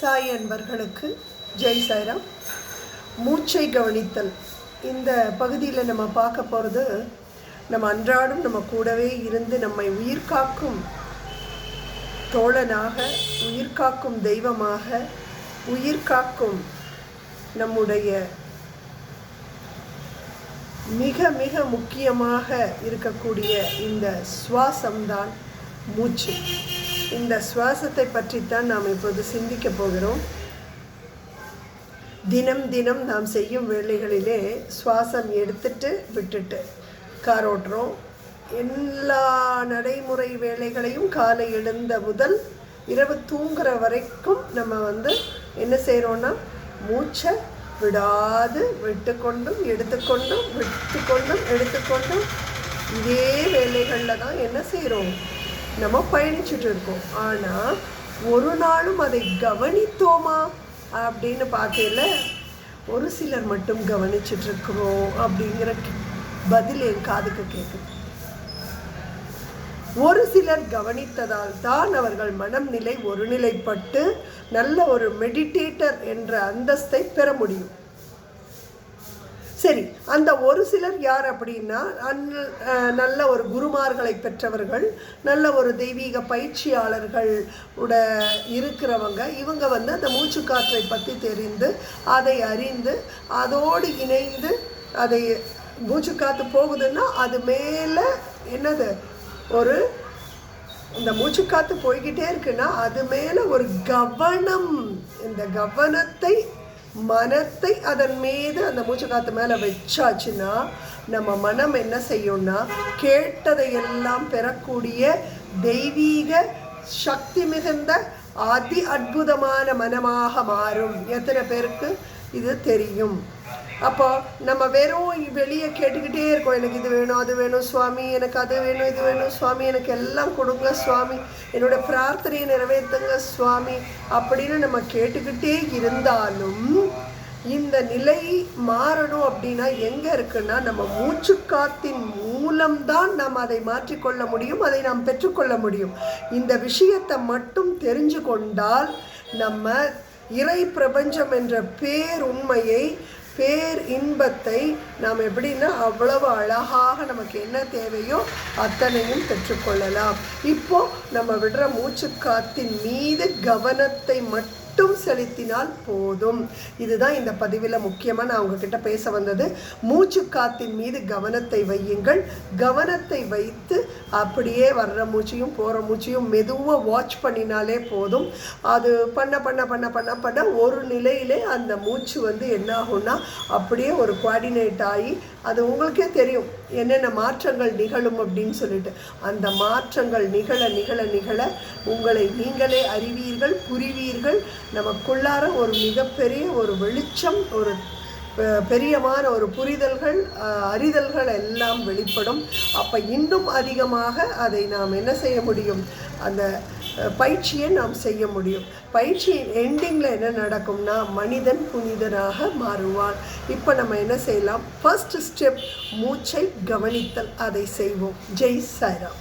சாய் அன்பர்களுக்கு ஜெய் சாய்ராம். மூச்சை கவனித்தல். இந்த பகுதியில் நம்ம பார்க்க போகிறது நம்ம அன்றாடம் நம்ம கூடவே இருந்து நம்மை உயிர் காக்கும் தோழனாக உயிர் காக்கும் தெய்வமாக உயிர் காக்கும் நம்முடைய மிக மிக முக்கியமாக இருக்கக்கூடிய இந்த சுவாசம்தான் மூச்சு. இந்த சுவாசத்தை பற்றித்தான் நாம் இப்போது சிந்திக்க போகிறோம். தினம் தினம் நாம் செய்யும் வேலைகளிலே சுவாசம் எடுத்துட்டு விட்டுட்டு கார் ஓட்டுறோம் எல்லா நடைமுறை வேலைகளையும் காலை எழுந்த முதல் இரவு தூங்குற வரைக்கும் நம்ம வந்து என்ன செய்கிறோன்னா மூச்சை விடாது விட்டுக்கொண்டும் எடுத்துக்கொண்டும் விட்டுக்கொண்டும் எடுத்துக்கொண்டும் இதே வேலைகளில் தான் என்ன செய்கிறோம் நம்ம பயணிச்சுட்டு இருக்கோம் ஆனால் ஒரு நாளும் அதை கவனித்தோமா? அப்படின்னு பார்க்கல ஒரு சிலர் மட்டும் கவனிச்சுட்டு இருக்கிறோம் அப்படிங்கிற பதில் என் காதுக்கு கேட்குது ஒரு சிலர் கவனித்ததால் தான் அவர்கள் மனம் நிலை ஒருநிலைப்பட்டு நல்ல ஒரு மெடிடேட்டர் என்ற அந்தஸ்தை பெற முடியும். சரி அந்த ஒரு சிலர் யார் அப்படின்னா நல்ல ஒரு குருமார்களை பெற்றவர்கள் நல்ல ஒரு தெய்வீக பயிற்சியாளர்கள் உட இருக்கிறவங்க இவங்க வந்து அந்த மூச்சுக்காற்றை பற்றி தெரிந்து அதை அறிந்து அதோடு இணைந்து அதை மூச்சுக்காற்று போகுதுன்னா அது மேலே என்னது? ஒரு இந்த மூச்சு காற்று போய்கிட்டே இருக்குன்னா அது மேலே ஒரு கவனம் இந்த கவனத்தை மனத்தை அதன் மீது அந்த மூச்சு காத்து மேலே வச்சாச்சுன்னா நம்ம மனம் என்ன செய்யும்னா கேட்டதையெல்லாம் பெறக்கூடிய தெய்வீக சக்தி மிகுந்த அதி அற்புதமான மனமாக மாறும். எத்தனை பேருக்கு இது தெரியும்? அப்போ நம்ம வெறும் வெளியே கேட்டுக்கிட்டே இருக்கோம். எனக்கு இது வேணும் அது வேணும் சுவாமி எனக்கு அது வேணும் இது வேணும் சுவாமி எனக்கு எல்லாம் கொடுங்க சுவாமி. என்னோட பிரார்த்தனையை நிறைவேற்றுங்க சுவாமி. அப்படின்னு நம்ம கேட்டுக்கிட்டே இருந்தாலும் இந்த நிலை மாறணும் அப்படின்னா எங்கே இருக்குன்னா நம்ம மூச்சுக்காத்தின் மூலம்தான் நாம் அதை மாற்றிக்கொள்ள முடியும் அதை நாம் பெற்றுக்கொள்ள முடியும். இந்த விஷயத்தை மட்டும் தெரிஞ்சு கொண்டால் நம்ம இறை பிரபஞ்சம் என்ற பேருண்மையை பேர் இன்பத்தை நாம் எப்படின்னா அவ்வளவு அழகாக நமக்கு என்ன தேவையோ அத்தனையும் பெற்றுக்கொள்ளலாம். இப்போ நம்ம விடுற மூச்சுக்காத்தின் மீது கவனத்தை மட்டும் மட்டும் செலுத்தினால் போதும். இதுதான் இந்த பதிவில் முக்கியமாக நான் உங்ககிட்ட பேச வந்தது. மூச்சு காத்தின் மீது கவனத்தை வையுங்கள். கவனத்தை வைத்து அப்படியே வர்ற மூச்சையும் போகிற மூச்சையும் மெதுவாக வாட்ச் பண்ணினாலே போதும். அது பண்ண பண்ண பண்ண பண்ண பண்ண ஒரு நிலையிலே அந்த மூச்சு வந்து என்ன ஆகும்னா அப்படியே ஒரு குவாடினேட் ஆகி அது உங்களுக்கே தெரியும். என்னென்ன மாற்றங்கள் நிகழும் அப்படின்னு சொல்லிட்டு. அந்த மாற்றங்கள் நிகழ நிகழ நிகழ உங்களை நீங்களே அறிவீர்கள் புரிவீர்கள். நமக்குள்ளார ஒரு மிகப்பெரிய ஒரு வெளிச்சம் ஒரு பெரியமான ஒரு புரிதல்கள் அறிதல்கள் எல்லாம் வெளிப்படும். அப்போ இன்னும் அதிகமாக அதை நாம் என்ன செய்ய முடியும்? அந்த பயிற்சியை நாம் செய்ய முடியும். பயிற்சியின் எண்டிங்கில் என்ன நடக்கும்னா மனிதன் புனிதனாக மாறுவான். இப்போ நம்ம என்ன செய்யலாம்? ஃபர்ஸ்ட் ஸ்டெப் மூச்சை கவனித்தல். அதை செய்வோம். ஜெய் சாய்ராம்.